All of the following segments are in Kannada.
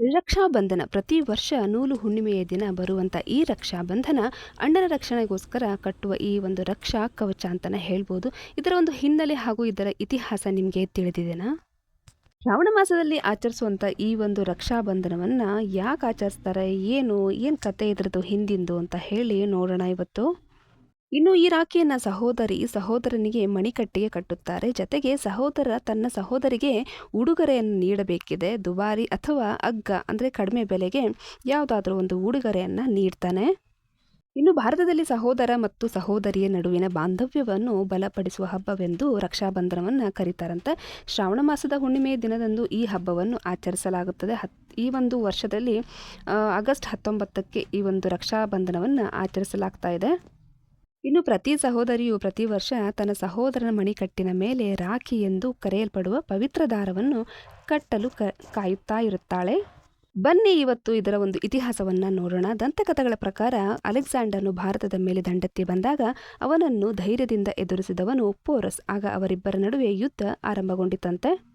ರಕ್ಷಾಬಂಧನ ಪ್ರತಿ ವರ್ಷ ನೂಲು ಹುಣ್ಣಿಮೆಯ ದಿನ ಬರುವಂಥ ಈ ರಕ್ಷಾಬಂಧನ ಅಣ್ಣನ ರಕ್ಷಣೆಗೋಸ್ಕರ ಕಟ್ಟುವ ಈ ಒಂದು ರಕ್ಷಾ ಕವಚ ಅಂತಲೇ ಹೇಳ್ಬೋದು. ಇದರ ಒಂದು ಹಿನ್ನೆಲೆ ಹಾಗೂ ಇದರ ಇತಿಹಾಸ ನಿಮಗೆ ತಿಳಿದಿದೆನಾ? ಶ್ರಾವಣ ಮಾಸದಲ್ಲಿ ಆಚರಿಸುವಂಥ ಈ ಒಂದು ರಕ್ಷಾಬಂಧನವನ್ನು ಯಾಕೆ ಆಚರಿಸ್ತಾರೆ, ಏನು ಏನು ಕತೆ ಇದರದ್ದು ಹಿಂದಿಂದು ಅಂತ ಹೇಳಿ ನೋಡೋಣ ಇವತ್ತು. ಇನ್ನು ಈ ರಾಖಿಯನ್ನು ಸಹೋದರಿ, ಸಹೋದರನಿಗೆ ಮಣಿಕಟ್ಟಿಗೆ ಕಟ್ಟುತ್ತಾರೆ. ಜತೆಗೆ ಸಹೋದರ ತನ್ನ ಸಹೋದರಿಗೆ ಉಡುಗೊರೆಯನ್ನು ನೀಡಬೇಕಿದೆ. ದುಬಾರಿ ಅಥವಾ ಅಗ್ಗ ಅಂದರೆ ಕಡಿಮೆ ಬೆಲೆಗೆ ಯಾವುದಾದ್ರೂ ಒಂದು ಉಡುಗೊರೆಯನ್ನು ನೀಡ್ತಾನೆ. ಇನ್ನು ಭಾರತದಲ್ಲಿ ಸಹೋದರ ಮತ್ತು ಸಹೋದರಿಯ ನಡುವಿನ ಬಾಂಧವ್ಯವನ್ನು ಬಲಪಡಿಸುವ ಹಬ್ಬವೆಂದು ರಕ್ಷಾಬಂಧನವನ್ನು ಕರೀತಾರಂತೆ. ಶ್ರಾವಣ ಮಾಸದ ಹುಣ್ಣಿಮೆಯ ದಿನದಂದು ಈ ಹಬ್ಬವನ್ನು ಆಚರಿಸಲಾಗುತ್ತದೆ. ಹತ್, ಈ ಒಂದು ವರ್ಷದಲ್ಲಿ ಆಗಸ್ಟ್ ಹತ್ತೊಂಬತ್ತಕ್ಕೆ ಈ ಒಂದು ರಕ್ಷಾಬಂಧನವನ್ನು ಆಚರಿಸಲಾಗ್ತಾ ಇದೆ. ಇನ್ನು ಪ್ರತಿ ಸಹೋದರಿಯು ಪ್ರತಿ ವರ್ಷ ತನ್ನ ಸಹೋದರನ ಮಣಿಕಟ್ಟಿನ ಮೇಲೆ ರಾಖಿ ಎಂದು ಕರೆಯಲ್ಪಡುವ ಪವಿತ್ರ ದಾರವನ್ನು ಕಟ್ಟಲು ಕ, ಕಾಯುತ್ತಾ ಇರುತ್ತಾಳೆ. ಬನ್ನಿ ಇವತ್ತು ಇದರ ಒಂದು ಇತಿಹಾಸವನ್ನು ನೋಡೋಣ. ದಂತಕಥೆಗಳ ಪ್ರಕಾರ ಅಲೆಕ್ಸಾಂಡರ್ನು ಭಾರತದ ಮೇಲೆ ದಂಡೆತ್ತಿ ಬಂದಾಗ ಅವನನ್ನು ಧೈರ್ಯದಿಂದ ಎದುರಿಸಿದವನು ಪೋರಸ್. ಆಗ ಅವರಿಬ್ಬರ ನಡುವೆ ಯುದ್ಧ ಆರಂಭಗೊಂಡಿತಂತೆ.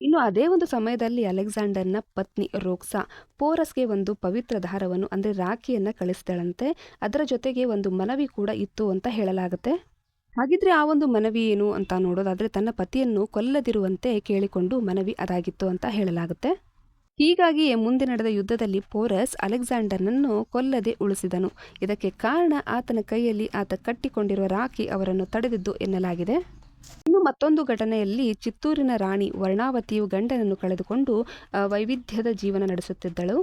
ಇನ್ನು ಅದೇ ಒಂದು ಸಮಯದಲ್ಲಿ ಅಲೆಕ್ಸಾಂಡರ್ನ ಪತ್ನಿ ರೋಕ್ಸಾ ಪೋರಸ್ಗೆ ಒಂದು ಪವಿತ್ರ ದಾರವನ್ನು, ಅಂದರೆ ರಾಖಿಯನ್ನು ಕಳಿಸ್ತಾಳಂತೆ. ಅದರ ಜೊತೆಗೆ ಒಂದು ಮನವಿ ಕೂಡ ಇತ್ತು ಅಂತ ಹೇಳಲಾಗುತ್ತೆ. ಹಾಗಿದ್ರೆ ಆ ಒಂದು ಮನವಿ ಏನು ಅಂತ ನೋಡೋದಾದರೆ ತನ್ನ ಪತಿಯನ್ನು ಕೊಲ್ಲದಿರುವಂತೆ ಕೇಳಿಕೊಂಡು ಮನವಿ ಅದಾಗಿತ್ತು ಅಂತ ಹೇಳಲಾಗುತ್ತೆ. ಹೀಗಾಗಿ ಮುಂದೆ ನಡೆದ ಯುದ್ಧದಲ್ಲಿ ಪೋರಸ್ ಅಲೆಕ್ಸಾಂಡರ್ನನ್ನು ಕೊಲ್ಲದೆ ಉಳಿಸಿದನು. ಇದಕ್ಕೆ ಕಾರಣ ಆತನ ಕೈಯಲ್ಲಿ ಆತ ಕಟ್ಟಿಕೊಂಡಿರುವ ರಾಖಿ ಅವರನ್ನು ತಡೆದಿದ್ದು ಎನ್ನಲಾಗಿದೆ. ಮತ್ತೊಂದು ಘಟನೆಯಲ್ಲಿ ಚಿತ್ತೂರಿನ ರಾಣಿ ವರ್ಣಾವತಿಯು ಗಂಡನನ್ನು ಕಳೆದುಕೊಂಡು ವೈವಿಧ್ಯದ ಜೀವನ ನಡೆಸುತ್ತಿದ್ದಳು.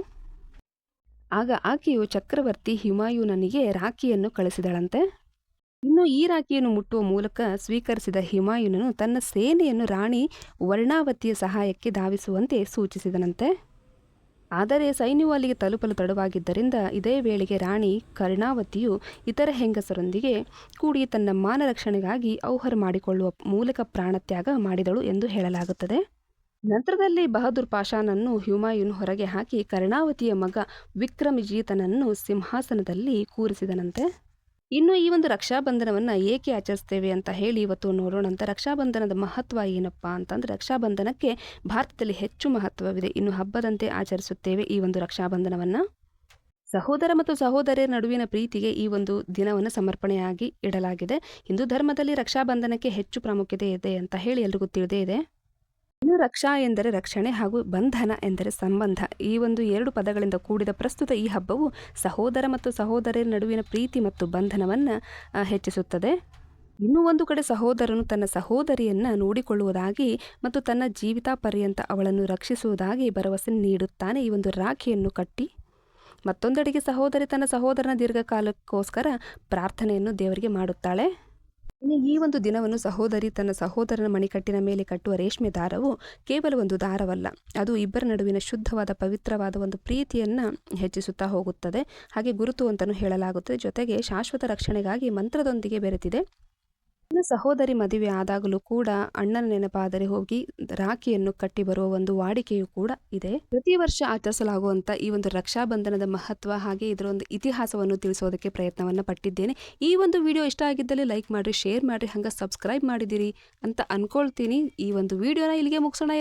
ಆಗ ಆಕೆಯು ಚಕ್ರವರ್ತಿ ಹಿಮಾಯುನನಿಗೆ ರಾಖಿಯನ್ನು ಕಳಿಸಿದಳಂತೆ. ಇನ್ನು ಈ ರಾಖಿಯನ್ನು ಮುಟ್ಟುವ ಮೂಲಕ ಸ್ವೀಕರಿಸಿದ ಹಿಮಾಯುನನು ತನ್ನ ಸೇನೆಯನ್ನು ರಾಣಿ ವರ್ಣಾವತಿಯ ಸಹಾಯಕ್ಕೆ ಧಾವಿಸುವಂತೆ ಸೂಚಿಸಿದನಂತೆ. ಆದರೆ ಸೈನ್ಯವು ಅಲ್ಲಿಗೆ ತಲುಪಲು ತಡವಾಗಿದ್ದರಿಂದ ಇದೇ ವೇಳೆಗೆ ರಾಣಿ ಕರ್ಣಾವತಿಯು ಇತರ ಹೆಂಗಸರೊಂದಿಗೆ ಕೂಡಿ ತನ್ನ ಮಾನರಕ್ಷಣೆಗಾಗಿ ಔಹರ ಮಾಡಿಕೊಳ್ಳುವ ಮೂಲಕ ಪ್ರಾಣತ್ಯಾಗ ಮಾಡಿದಳು ಎಂದು ಹೇಳಲಾಗುತ್ತದೆ. ನಂತರದಲ್ಲಿ ಬಹದ್ದೂರ್ ಪಾಷಾನನ್ನು ಹುಮಾಯೂನ್ ಹೊರಗೆ ಹಾಕಿ ಕರ್ಣಾವತಿಯ ಮಗ ವಿಕ್ರಮಜೀತನನ್ನು ಸಿಂಹಾಸನದಲ್ಲಿ ಕೂರಿಸಿದನಂತೆ. ಇನ್ನು ಈ ಒಂದು ರಕ್ಷಾಬಂಧನವನ್ನು ಏಕೆ ಆಚರಿಸ್ತೇವೆ ಅಂತ ಹೇಳಿ ಇವತ್ತು ನೋಡೋಣ. ಅಂತ ರಕ್ಷಾಬಂಧನದ ಮಹತ್ವ ಏನಪ್ಪ ರಕ್ಷಾ ರಕ್ಷಾಬಂಧನಕ್ಕೆ ಭಾರತದಲ್ಲಿ ಹೆಚ್ಚು ಮಹತ್ವವಿದೆ. ಇನ್ನು ಹಬ್ಬದಂತೆ ಆಚರಿಸುತ್ತೇವೆ ಈ ಒಂದು ರಕ್ಷಾಬಂಧನವನ್ನು. ಸಹೋದರ ಮತ್ತು ಸಹೋದರಿಯರ ನಡುವಿನ ಪ್ರೀತಿಗೆ ಈ ಒಂದು ದಿನವನ್ನು ಸಮರ್ಪಣೆಯಾಗಿ ಇಡಲಾಗಿದೆ. ಹಿಂದೂ ಧರ್ಮದಲ್ಲಿ ರಕ್ಷಾಬಂಧನಕ್ಕೆ ಹೆಚ್ಚು ಪ್ರಾಮುಖ್ಯತೆ ಇದೆ ಅಂತ ಹೇಳಿ ಎಲ್ರಿಗೂ ತಿಳಿದೇ ಇದೆ. ಇನ್ನು ರಕ್ಷಾ ಎಂದರೆ ರಕ್ಷಣೆ ಹಾಗೂ ಬಂಧನ ಎಂದರೆ ಸಂಬಂಧ. ಈ ಒಂದು ಎರಡು ಪದಗಳಿಂದ ಕೂಡಿದ ಪ್ರಸ್ತುತ ಈ ಹಬ್ಬವು ಸಹೋದರ ಮತ್ತು ಸಹೋದರಿಯರ ನಡುವಿನ ಪ್ರೀತಿ ಮತ್ತು ಬಂಧನವನ್ನು ಹೆಚ್ಚಿಸುತ್ತದೆ. ಇನ್ನೂ ಒಂದು ಕಡೆ ಸಹೋದರನು ತನ್ನ ಸಹೋದರಿಯನ್ನು ನೋಡಿಕೊಳ್ಳುವುದಾಗಿ ಮತ್ತು ತನ್ನ ಜೀವಿತ ಪರ್ಯಂತ ಅವಳನ್ನು ರಕ್ಷಿಸುವುದಾಗಿ ಭರವಸೆ ನೀಡುತ್ತಾನೆ ಈ ಒಂದು ರಾಖಿಯನ್ನು ಕಟ್ಟಿ. ಮತ್ತೊಂದೆಡೆಗೆ ಸಹೋದರಿ ತನ್ನ ಸಹೋದರನ ದೀರ್ಘಕಾಲಕ್ಕೋಸ್ಕರ ಪ್ರಾರ್ಥನೆಯನ್ನು ದೇವರಿಗೆ ಮಾಡುತ್ತಾಳೆ. ಇನ್ನು ಈ ಒಂದು ದಿನವನ್ನು ಸಹೋದರಿ ತನ್ನ ಸಹೋದರನ ಮಣಿಕಟ್ಟಿನ ಮೇಲೆ ಕಟ್ಟುವ ರೇಷ್ಮೆ ದಾರವು ಕೇವಲ ಒಂದು ದಾರವಲ್ಲ, ಅದು ಇಬ್ಬರ ನಡುವಿನ ಶುದ್ಧವಾದ ಪವಿತ್ರವಾದ ಒಂದು ಪ್ರೀತಿಯನ್ನು ಹೆಚ್ಚಿಸುತ್ತಾ ಹೋಗುತ್ತದೆ. ಹಾಗೆ ಗುರುತು ಅಂತಲೂ ಹೇಳಲಾಗುತ್ತದೆ. ಜೊತೆಗೆ ಶಾಶ್ವತ ರಕ್ಷಣೆಗಾಗಿ ಮಂತ್ರದೊಂದಿಗೆ ಬೆರೆತಿದೆ. ಇನ್ನು ಸಹೋದರಿ ಮದುವೆ ಆದಾಗಲೂ ಕೂಡ ಅಣ್ಣನ ನೆನಪಾದರೆ ಹೋಗಿ ರಾಖಿಯನ್ನು ಕಟ್ಟಿ ಬರುವ ಒಂದು ವಾಡಿಕೆಯೂ ಕೂಡ ಇದೆ. ಪ್ರತಿ ವರ್ಷ ಆಚರಿಸಲಾಗುವಂತಹ ಈ ಒಂದು ರಕ್ಷಾಬಂಧನದ ಮಹತ್ವ ಹಾಗೆ ಇದರ ಒಂದು ಇತಿಹಾಸವನ್ನು ತಿಳಿಸೋದಕ್ಕೆ ಪ್ರಯತ್ನವನ್ನ ಪಟ್ಟಿದ್ದೇನೆ. ಈ ಒಂದು ವಿಡಿಯೋ ಇಷ್ಟ ಆಗಿದ್ದಲ್ಲಿ ಲೈಕ್ ಮಾಡ್ರಿ, ಶೇರ್ ಮಾಡ್ರಿ, ಹಂಗ ಸಬ್ಸ್ಕ್ರೈಬ್ ಮಾಡಿದಿರಿ ಅಂತ ಅನ್ಕೊಳ್ತೀನಿ. ಈ ಒಂದು ವಿಡಿಯೋನ ಇಲ್ಲಿಗೆ ಮುಗಿಸೋಣ.